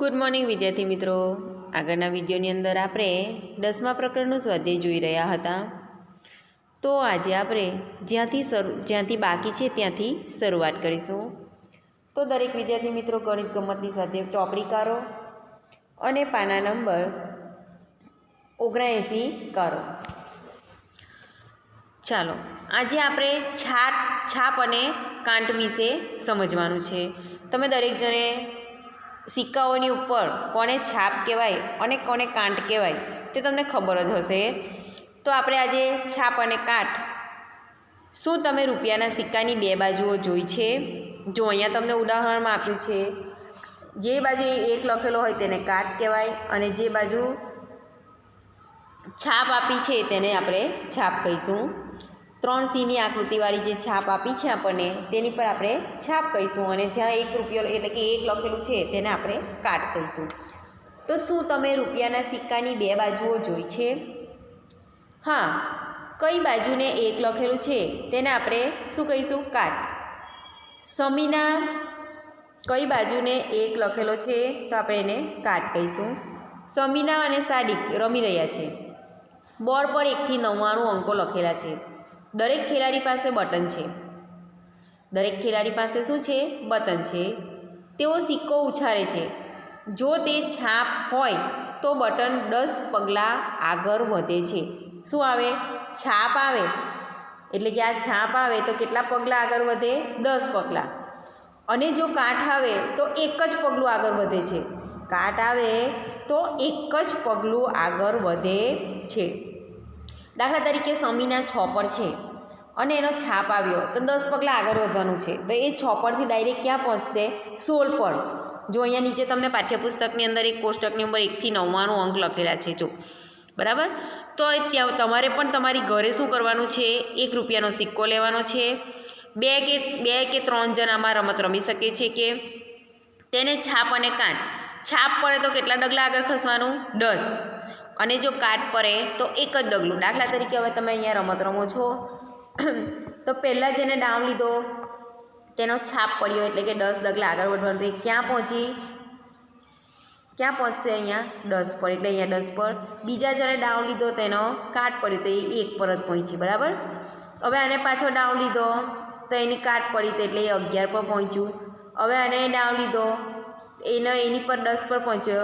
Good morning વિદ્યાર્થી મિત્રો. આગળના વિડીયોની અંદર આપણે દસમા પ્રકરણનું સ્વાધ્યાય જોઈ રહ્યા હતા. તો આજે આપણે જ્યાંથી શરૂ, જ્યાંથી બાકી છે ત્યાંથી શરૂઆત કરીશું. તો દરેક વિદ્યાર્થી મિત્રો ગણિત ગમતની સ્વાધ્યાય ચોપડી કરો અને પાના નંબર ઓગણએંસી કરો. ચાલો, આજે આપણે છાપ છાપ અને કાંટ વિશે સમજવાનું છે. તમે દરેક જણે સિક્કાઓની ઉપર કોને છાપ કહેવાય, અને કોને કાંટ કહેવાય, તે તમને ખબર જ હશે. તો આપણે આજે છાપ અને કાંટ. શું તમે રૂપિયાના સિક્કાની બે બાજુઓ જોઈ છે? જો અહીંયા તમને ઉદાહરણમાં આપ્યું છે, જે બાજુ એક લખેલો હોય તેને કાટ કહેવાય, અને જે બાજુ છાપ આપી છે તેને આપણે છાપ કહીશું. ત્રણ સીની આકૃતિવાળી જે છાપ આપી છે આપણને, તેની પર આપણે છાપ કહીશું અને જ્યાં એક રૂપિયો એટલે કે એક લખેલું છે, તેને આપણે કાટ કહીશું. તો શું તમે રૂપિયાના સિક્કાની બે બાજુઓ જોઈ છે? હા, કઈ બાજુને એક લખેલું છે, તેને આપણે શું કહીશું? કાટ. સમીના, કઈ બાજુને એક લખેલો છે, તો આપણે એને કાટ કહીશું. સમીના અને સાડિક રમી રહ્યા છે. બોર્ડ પર એકથી નવ્વાણું અંકો લખેલા છે. દરેક ખેલાડી પાસે બટન છે. દરેક ખેલાડી પાસે શું છે? બટન છે. તેઓ સિક્કો ઉછાળે છે. જો તે છાપ હોય તો બટન દસ પગલાં આગળ વધે છે. શું આવે? છાપ આવે. એટલે કે આ છાપ આવે તો કેટલા પગલાં આગળ વધે? દસ પગલાં. અને જો કાઠ આવે તો એક જ પગલું આગળ વધે છે. કાટ આવે તો એક જ પગલું આગળ વધે છે. દાખલા તરીકે સમીના છ પર છે. અને એનો છાપ આવ્યો. તો દસ પગલાં આગળ વધવાનું છે. તો એ છ પરથી ડાયરેક્ટ ક્યાં પહોંચશે? સોળ પર. જો અહીંયા નીચે તમને પાઠ્યપુસ્તકની અંદર એક કોષ્ટકની અંદર એકથી નવ્વાણું અંક લખેલા છે, જો. બરાબર? તો ત્યાં તમારે પણ તમારી ઘરે શું કરવાનું છે? એક રૂપિયાનો સિક્કો લેવાનો છે. બે કે બે કે ત્રણ જણ આમાં રમત રમી શકે છે કે તેને છાપ અને કાંટ છાપ પડે તો કેટલા ડગલા આગળ ખસવાનું? દસ. અને જો કાટ પડે તો એક જ ડગલું. દાખલા તરીકે હવે તમે અહીંયા રમત રમો છો. તો પહેલાં જેને ડાઉન લીધો, તેનો છાપ પડ્યો એટલે કે દસ ડગલા આગળ વધવાનું ક્યાં પહોંચી? ક્યાં પહોંચશે અહીંયા? દસ પર. એટલે અહીંયા દસ પર. બીજા જણે ડાઉન લીધો, તેનો કાટ પડ્યો તો એ એક પર જ પહોંચી. બરાબર? હવે આને પાછો ડાઉન લીધો, તો એની કાટ પડી તો એટલે એ અગિયાર પર પહોંચ્યું. હવે આને ડાઉન લીધો, એનો એની પર દસ પર પહોંચ્યો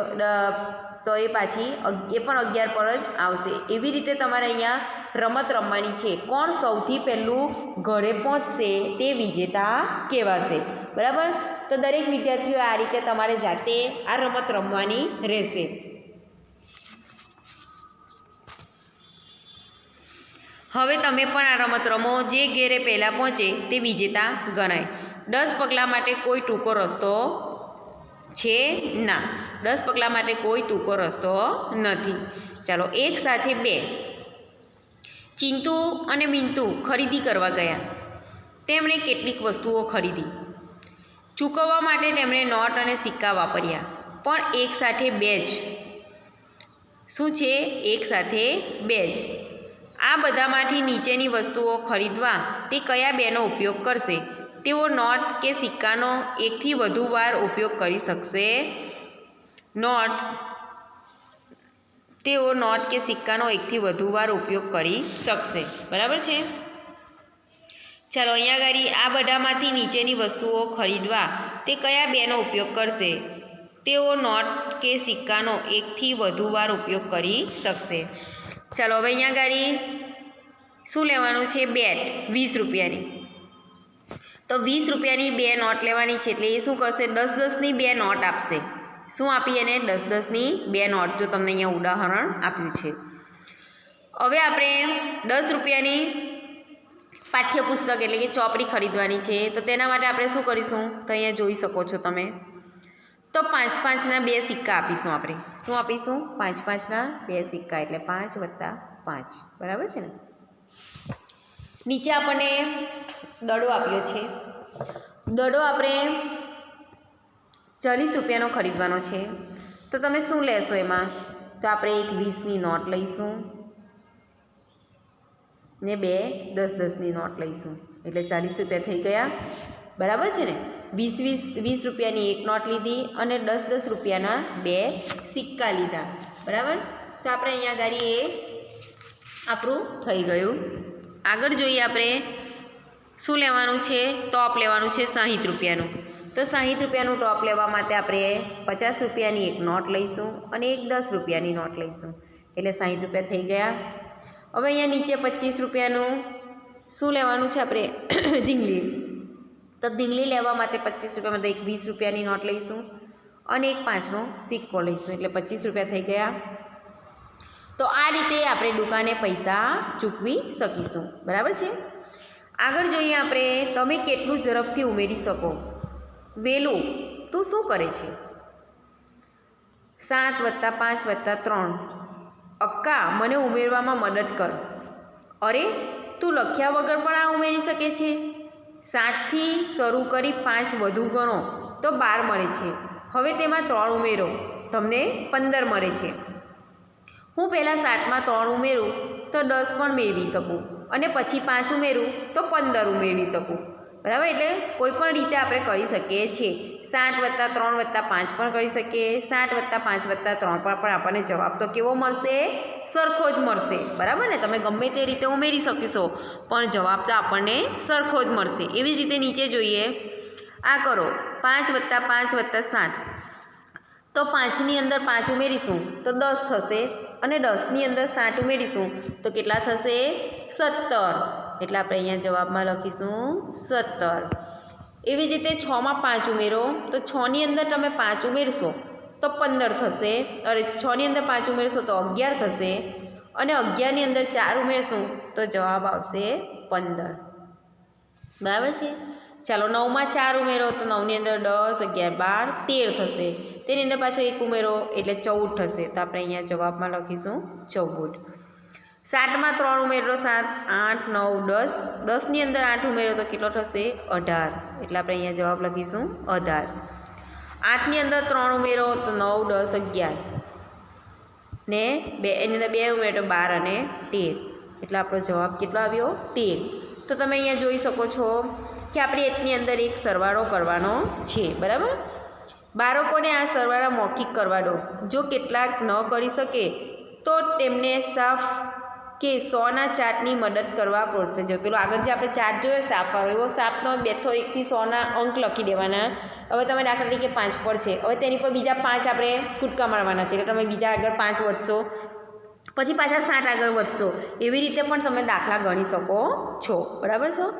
તો એ પાછી એ પણ અગિયાર પર જ આવશે. એવી રીતે તમારે અહીંયા રમત રમવાની છે. કોણ સૌથી પહેલું ઘરે પહોંચશે તે વિજેતા કહેવાશે. બરાબર? તો દરેક વિદ્યાર્થીઓ આ રીતે તમારે જાતે આ રમત રમવાની રહેશે. હવે તમે પણ આ રમત રમો. જે ઘેરે પહેલાં પહોંચે તે વિજેતા ગણાય. દસ પગલાં માટે કોઈ ટૂંકો રસ્તો છે ના. દસ પગલાં માટે કોઈ ટૂંકો રસ્તો નથી. ચાલો, એક સાથે બે. ચિંતુ અને મિંતુ ખરીદી કરવા ગયા. તેમણે કેટલીક વસ્તુઓ ખરીદી. ચૂકવવા માટે તેમણે નોટ અને સિક્કા વાપર્યા, પણ એક સાથે બે જ. શું છે? એક સાથે બે જ. આ બધામાંથી નીચેની વસ્તુઓ ખરીદવા તે કયા બેનો ઉપયોગ કરશે? તેઓ નોટ કે સિક્કાનો એકથી વધુ વાર ઉપયોગ કરી શકશે? નોટ. તેઓ નોટ કે સિક્કાનો એકથી વધુ વાર ઉપયોગ કરી શકશે. બરાબર છે? ચાલો અહીંયા આગળ આ બધામાંથી નીચેની વસ્તુઓ ખરીદવા તે કયા બેનો ઉપયોગ કરશે? તેઓ નોટ કે સિક્કાનો એકથી વધુ વાર ઉપયોગ કરી શકશે. ચાલો હવે અહીંયા ગાડી શું લેવાનું છે? બેટ. વીસ રૂપિયાની. તો વીસ રૂપિયાની બે નોટ લેવાની છે એટલે એ શું કરશે? દસ દસની બે નોટ આપશે. શું આપી એને? દસ દસની બે નોટ, જો તમને અહીંયા ઉદાહરણ આપ્યું છે. હવે આપણે દસ રૂપિયાની પાઠ્યપુસ્તક એટલે કે ચોપડી ખરીદવાની છે. તો તેના માટે આપણે શું કરીશું? તો અહીંયા જોઈ શકો છો તમે. તો પાંચ પાંચના બે સિક્કા આપીશું આપણે. શું આપીશું? પાંચ પાંચના બે સિક્કા એટલે પાંચ વત્તા પાંચ. બરાબર છે ને? નીચે આપણને દડો આપ્યો છે. દડો આપણે ચાલીસ રૂપિયાનો ખરીદવાનો છે. તો તમે શું લેશો એમાં? તો આપણે એક વીસની નોટ લઈશું. ને બે દસ દસની નોટ લઈશું. એટલે ચાલીસ રૂપિયા થઈ ગયા. બરાબર છે ને? વીસ વીસ વીસ રૂપિયાની એક નોટ લીધી અને દસ દસ રૂપિયાના બે સિક્કા લીધા. બરાબર? તો આપણે અહીંયા ગાડી એ આપણું થઈ ગયું. આગળ જોઈએ આપણે શું લેવાનું છે? ટોપ લેવાનું છે સાહીઠ રૂપિયાનું. તો સાહીઠ રૂપિયાનું ટોપ લેવા માટે આપણે પચાસ રૂપિયાની એક નોટ લઈશું અને એક દસ રૂપિયાની નોટ લઈશું. એટલે સાહીઠ રૂપિયા થઈ ગયા. હવે અહીંયા નીચે પચીસ રૂપિયાનું શું લેવાનું છે આપણે? ઢીંગલી. તો ઢીંગલી લેવા માટે પચીસ રૂપિયામાં તો એક વીસ રૂપિયાની નોટ લઈશું અને એક પાંચનો સિક્કો લઈશું. એટલે પચીસ રૂપિયા થઈ ગયા. તો આ રીતે આપણે દુકાને પૈસા ચૂકવી શકીશું. બરાબર છે? આગળ જોઈએ આપણે તમે કેટલું ઝડપથી ઉમેરી શકો. વેલું, તું શું કરે છે? સાત વત્તા પાંચ વત્તા ત્રણ. અક્કા, મને ઉમેરવામાં મદદ કર. અરે, તું લખ્યા વગર પણ આ ઉમેરી શકે છે? સાતથી શરૂ કરી પાંચ વધુ ગણો, તો બાર મળે છે. હવે તેમાં ત્રણ ઉમેરો. તમને પંદર મળે છે. હું પહેલાં સાતમાં ત્રણ ઉમેરું, તો દસ પણ મેળવી શકું. અને પછી પાંચ ઉમેરું, તો પંદર ઉમેરવી શકું. બરાબર? એટલે કોઈ પણ રીતે આપણે કરી શકીએ છીએ. સાત વત્તા ત્રણ વત્તા પાંચ પણ કરી શકીએ. સાત વત્તા પાંચ વત્તા ત્રણ પર પણ આપણને જવાબ તો કેવો મળશે? સરખો જ મળશે. બરાબર ને? તમે ગમે તે રીતે ઉમેરી શકીશો, પણ જવાબ તો આપણને સરખો જ મળશે. એવી જ રીતે નીચે જોઈએ. આ કરો. પાંચ વત્તા પાંચ વત્તા સાત. તો પાંચની અંદર પાંચ ઉમેરીશું, તો દસ થશે. અને દસની અંદર સાત ઉમેરીશું, તો કેટલા થશે? સત્તર. એટલે આપણે અહીંયા જવાબમાં લખીશું સત્તર. એવી જ રીતે છમાં પાંચ ઉમેરો, તો છની અંદર તમે પાંચ ઉમેરશો, તો પંદર થશે. અરે, છની અંદર પાંચ ઉમેરશો, તો અગિયાર થશે. અને અગિયારની અંદર ચાર ઉમેરશું, તો જવાબ આવશે પંદર. બરાબર છે? ચાલો, નવમાં ચાર ઉમેરો, તો નવની અંદર દસ, અગિયાર, બાર, તેર થશે. તેની અંદર પાછો એક ઉમેરો, એટલે ચૌદ થશે. તો આપણે અહીંયા જવાબમાં લખીશું ચૌદ. સાતમાં ત્રણ ઉમેરો, સાત, આઠ, નવ, દસ. દસની અંદર આઠ ઉમેરો તો કેટલો થશે? અઢાર. એટલે આપણે અહીંયા જવાબ લખીશું અઢાર. આઠની અંદર ત્રણ ઉમેરો તો નવ, દસ, અગિયાર. ને બે, એની અંદર બે ઉમેરો તો બાર અને તેર. એટલે આપણો જવાબ કેટલો આવ્યો? તેર. તો તમે અહીંયા જોઈ શકો છો કે આપણે એકની અંદર એક સરવાળો કરવાનો છે. બરાબર? બાળકોને આ સરવાળા મૌખિક કરવા દો? જો કેટલાક ન કરી શકે, તો તેમને સાફ કે સોના ચાર્ટની મદદ કરવા પ્રોત્સાહન જો પેલું આગળ જે આપણે ચાર્ટ જોયો સાપવાળો એવો સાપનો બેથો એકથી સોના અંક લખી દેવાના. હવે તમે દાખલા તરીકે પાંચ પર છે. હવે તેની પર બીજા પાંચ આપણે કૂદકા મારવાના છે. એટલે તમે બીજા આગળ પાંચ વધશો. પછી પાછા સાત આગળ વધશો. એવી રીતે પણ તમે દાખલા ગણી શકો છો. બરાબર છો?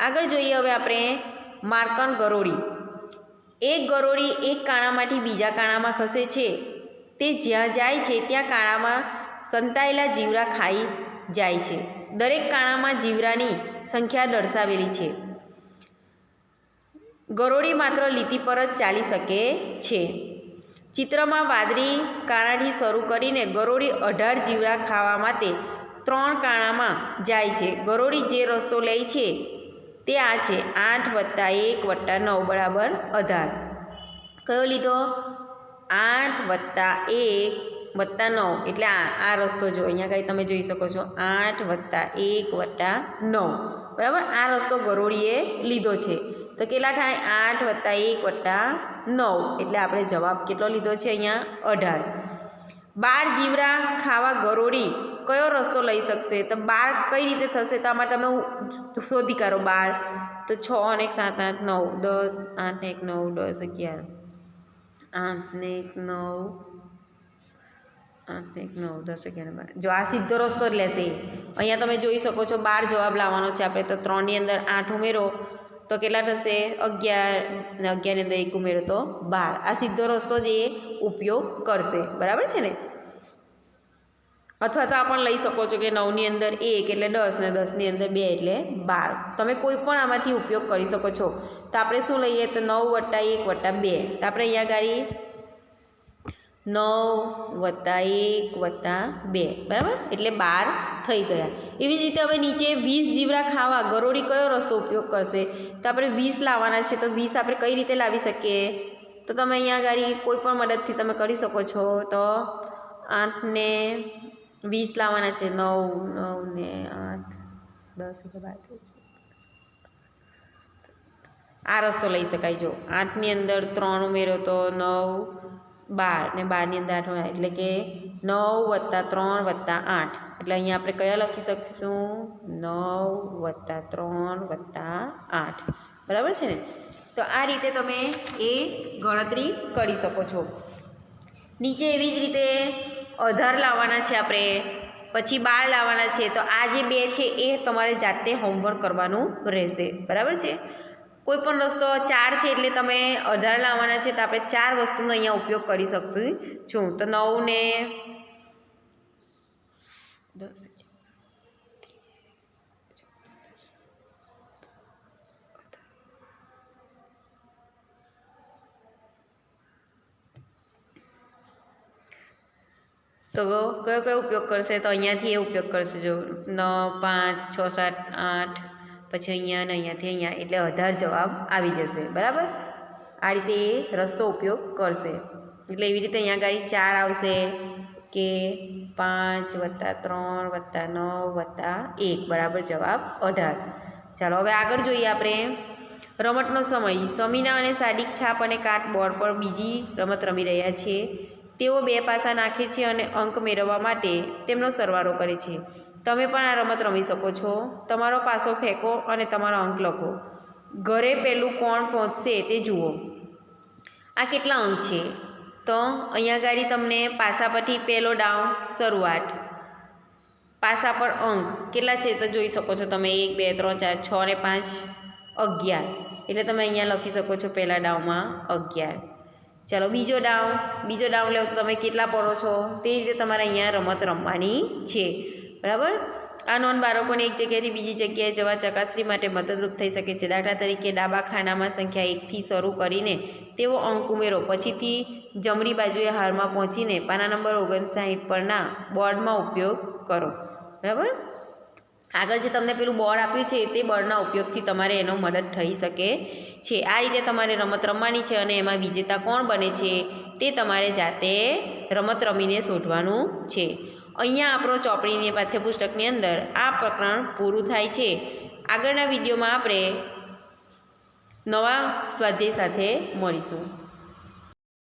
આગળ જોઈએ હવે આપણે માર્કન ગરોળી. એક ગરોળી એક કાણામાંથી બીજા કાણામાં ખસે છે. તે જ્યાં જાય છે, ત્યાં કાણામાં સંતાયેલા જીવડા ખાઈ જાય છે. દરેક કાણામાં જીવડાની સંખ્યા દર્શાવેલી છે. ગરોળી માત્ર લીટી પર જ ચાલી શકે છે. ચિત્રમાં વાદળી કાણાથી શરૂ કરીને ગરોળી અઢાર જીવડા ખાવા માટે ત્રણ કાણામાં જાય છે. ગરોળી જે રસ્તો લે છે તે આ છે. આઠ વત્તા એક વત્તા નવ બરાબર અઢાર. કયો લીધો? આઠ વત્તા એક વત્તા નવ. એટલે આ આ રસ્તો જો અહીંયા આગળ તમે જોઈ શકો છો, આઠ વત્તા એક વત્તા નવ. બરાબર? આ રસ્તો ગરોળીએ લીધો છે. તો કેટલા થાય? આઠ વત્તા એક વત્તા નવ. એટલે આપણે જવાબ કેટલો લીધો છે અહીંયા? અઢાર. બાર જીવડા ખાવા ગરોળી કયો રસ્તો લઈ શકશે? તો બાર કઈ રીતે થશે? તો આમાં તમે શોધી કાઢો બાર. તો છ અને એક સાત, આઠ, નવ. દસ, આઠ, એક, નવ, દસ, અગિયાર. આઠ ને એક, નવ. આઠ એક નવ દસ અગિયાર બાર. જો આ સીધો રસ્તો જ લેશે. અહીંયા તમે જોઈ શકો છો બાર જવાબ લાવવાનો છે આપણે. તો ત્રણની અંદર આઠ ઉમેરો. તો કેટલા થશે? અગિયાર. ને અગિયારની અંદર એક ઉમેરો. તો બાર. આ સીધો રસ્તો જ એ ઉપયોગ કરશે. બરાબર છે ને? અથવા તો આપણ લઈ શકો છો કે નવની અંદર એક એટલે દસ ને દસની અંદર બે એટલે બાર. તમે કોઈ પણ આમાંથી ઉપયોગ કરી શકો છો. તો આપણે શું લઈએ? તો નવ વત્તા એક વત્તા બે. તો આપણે અહીંયા ગાડી નવ વત્તા એક વત્તા બે. બરાબર? એટલે બાર થઈ ગયા. એવી જ રીતે હવે નીચે વીસ જીવડા ખાવા, ગરોળી કયો રસ્તો ઉપયોગ કરશે? તો આપણે વીસ લાવવાના છે, તો વીસ આપણે કઈ રીતે લાવી શકીએ? તો તમે અહીંયા ગાડી કોઈ પણ મદદથી તમે કરી શકો છો. તો આઠને વીસ લાવવાના છે. નવ નવ ને આઠ, દસ એટલે આ રસ્તો લઈ શકાય. જો આઠની અંદર ત્રણ ઉમેરો તો નવ બાર ને બારની અંદર આઠ એટલે કે નવ વત્તા ત્રણ વત્તા આઠ. એટલે અહીંયા આપણે કયા લખી શકીશું? નવ વત્તા ત્રણ વત્તા આઠ. બરાબર છે ને? તો આ રીતે તમે એ ગણતરી કરી શકો છો. નીચે એવી જ રીતે અઢાર લાવવાના છે આપણે, પછી બાર લાવવાના છે. તો આ જે બે છે એ તમારે જાતે હોમવર્ક કરવાનું રહેશે. બરાબર છે? કોઈ પણ રસ્તો ચાર છે એટલે તમે અઢાર લાવવાના છે, તો આપણે ચાર વસ્તુનો અહીંયા ઉપયોગ કરી શકશું. છું તો નવ ને દસ તો કયો કયો ઉપયોગ કરશે? તો અહીંયાથી એ ઉપયોગ કરશે જો. નવ, પાંચ, છ, સાત, આઠ પછી અહીંયા ને અહીંયાથી અહીંયા એટલે અઢાર જવાબ આવી જશે, બરાબર? આ રીતે એ રસ્તો ઉપયોગ કરશે. એટલે એવી રીતે અહીંયા ગાડી ચાર આવશે કે પાંચ વત્તા ત્રણ વત્તા નવ વત્તા એક, બરાબર જવાબ અઢાર. ચાલો, હવે આગળ જોઈએ આપણે રમતનો સમય. સમીના અને સાદિક છાપ અને કાટ બોર્ડ પર બીજી રમત રમી રહ્યા છે. તેઓ બે પાસા નાખે છે અને અંક મેળવવા માટે તેમનો સરવાળો કરે છે. તમે પણ આ રમત રમી શકો છો. તમારો પાસો ફેંકો અને તમારો અંક લખો. ઘરે પહેલું કોણ પહોંચશે તે જુઓ. આ કેટલા અંક છે? તો અહીંયા ગાડી તમને પાસા પરથી પહેલો ડાઉન, શરૂઆત. પાસા પર અંક કેટલા છે તો જોઈ શકો છો તમે? એક, બે, ત્રણ, ચાર, છ અને પાંચ, અગિયાર. એટલે તમે અહીંયા લખી શકો છો પહેલા ડાઉમાં અગિયાર. ચાલો, બીજો ડાઉન. બીજો ડાઉન લેવો તો તમે કેટલા પડો છો? તે રીતે તમારે અહીંયા રમત રમવાની છે. બરાબર? આ નોંધ બાળકોને એક જગ્યાએથી બીજી જગ્યાએ જવા ચકાસણી માટે મદદરૂપ થઈ શકે છે. દાખલા તરીકે ડાબા ખાનામાં સંખ્યા એકથી શરૂ કરીને તેવો અંક ઉમેરો, પછીથી જમણી બાજુએ હારમાં પહોંચીને પાના નંબર ઓગણસાઠ પરના બોર્ડમાં ઉપયોગ કરો. બરાબર? આગળ જે તમને પેલું બોર્ડ આપ્યું છે, તે બોર્ડના ઉપયોગથી તમારે એનો મદદ થઈ શકે છે. આ રીતે તમારે રમત રમવાની છે અને એમાં વિજેતા કોણ બને છે, તે તમારે જાતે રમત રમીને શોધવાનું છે. અહીંયા આપણો ચોપડીની પાઠ્યપુસ્તકની અંદર આ પ્રકરણ પૂરું થાય છે. આગળના વિડીયોમાં આપણે નવા સ્વાધ્યાય સાથે મળીશું.